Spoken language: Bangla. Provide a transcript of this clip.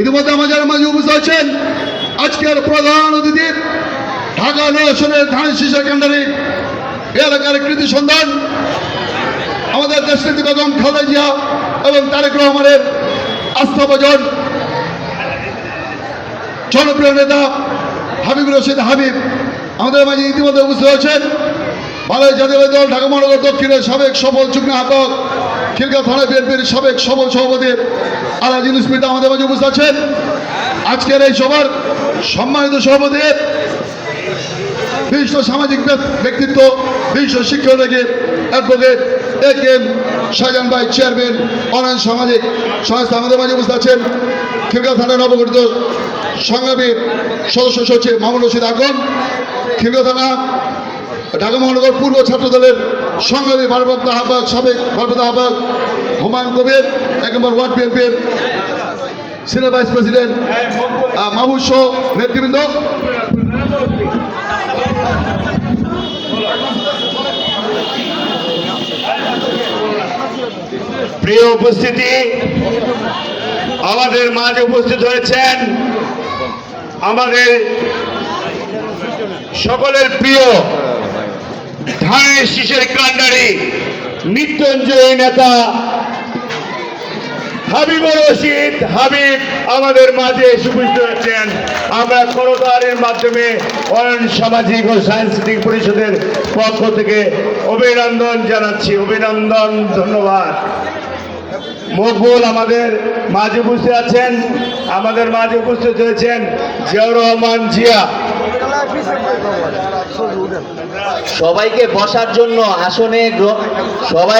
ইতিমধ্যে আমাদের মাঝে উপস্থিত আছেন আজকের প্রধান অতিথি, ঢাকা নশনের ধান শীষা কেন্দ্রে এলাকার কৃতি সন্ধান আমাদের দেশনীতি বেগম খালেদা জিয়া এবং তারেক রহমানের আস্থাভাজন জনপ্রিয় নেতা হাবিব রশিদ হাবিব, আমাদের মাঝে ইতিমধ্যে উপস্থিত আছেন। বাংলাদেশ জাতীয় দল ঢাকা মহানগর দক্ষিণের সাবেক সফল যুগ্ম আহ্বায়ক খিলগাঁও থানা বিএনপির সাবেক সফল সভাপতি আলাজ ইউনুসমিতা আমাদের মাঝে উপস্থিত আছেন। আজকের এই সভার সম্মানিত সভাপতি বিশিষ্ট সামাজিক ব্যক্তিত্ব, বিশিষ্ট থেকে advocate A K M Shahjahan ভাই, চেয়ারম্যান অনলাইন সামাজিক সংস্থা আমাদের মাঝে উপস্থিত আছেন। খিলগাঁও থানার নবগঠিত সংগ্রামী সদস্য সচিব মামুন রশিদ আগম খিলগাঁও থানা ঢাকা মহানগর পূর্ব ছাত্র দলের সংগ্রামী ভারপ্রাপ্ত আহ্বায়ক, সাবেক ভারপ্রাপ্ত আহ্বায়ক হুমায়ুন কবির, এক নম্বর ওয়ার্ড বিএনপির সিনিয়র ভাইস প্রেসিডেন্ট মাহবুব সহ নেতৃবৃন্দ। প্রিয় উপস্থিতি, আমাদের মাঝে উপস্থিত হয়েছেন আমাদের সকলের প্রিয় ধানের শীষের কান্ডারি নিত্যঞ্জয়ী নেতা হাবিবুর রশিদ, হাবিব আমাদের মাঝে এসে উপস্থিত হয়েছেন। আমরা করতারের মাধ্যমে অয়ন সামাজিক ও সাংস্কৃতিক পরিষদের পক্ষ থেকে অভিনন্দন জানাচ্ছি। অভিনন্দন, ধন্যবাদ। মকবুল আমাদের মাঝে উপস্থিত আছেন। আমাদের মাঝে উপস্থিত হয়েছেন জিয়াউর রহমান জিয়া। সবাইকে বসার জন্য আসনে সবাই